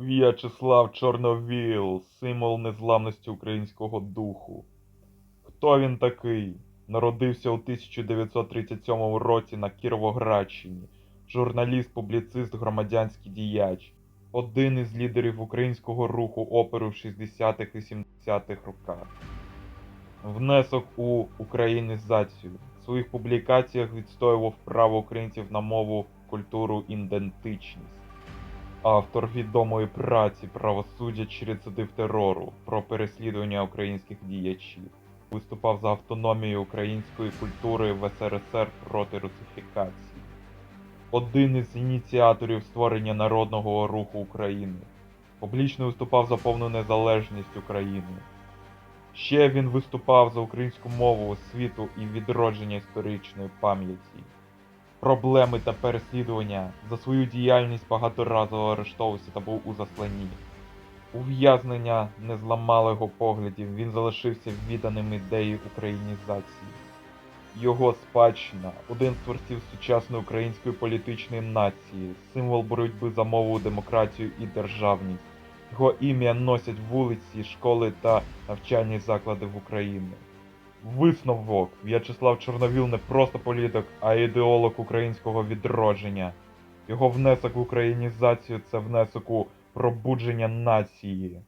В'ячеслав Чорновіл, символ незламності українського духу. Хто він такий? Народився у 1937 році на Кіровоградщині. Журналіст, публіцист, громадянський діяч. Один із лідерів українського руху оперу в 60-х і 70-х роках. Внесок у українізацію. В своїх публікаціях відстоював право українців на мову, культуру, ідентичність. Автор відомої праці Правосуддя чи рецидив терору про переслідування українських діячів. Виступав за автономію української культури в СРСР проти русифікації. Один із ініціаторів створення народного руху України. Публічно виступав за повну незалежність України. Ще він виступав за українську мову, освіту і відродження історичної пам'яті. Проблеми та переслідування за свою діяльність багаторазово арештовувався та був у засланні. Ув'язнення не зламали його поглядів, він залишився відданим ідеї українізації. Його спадщина один з творців сучасної української політичної нації, символ боротьби за мову, демократію і державність. Його ім'я носять вулиці, школи та навчальні заклади в Україні. Висновок В'ячеслав Чорновіл не просто політик, а ідеолог українського відродження. Його внесок в українізацію це внесок у пробудження нації.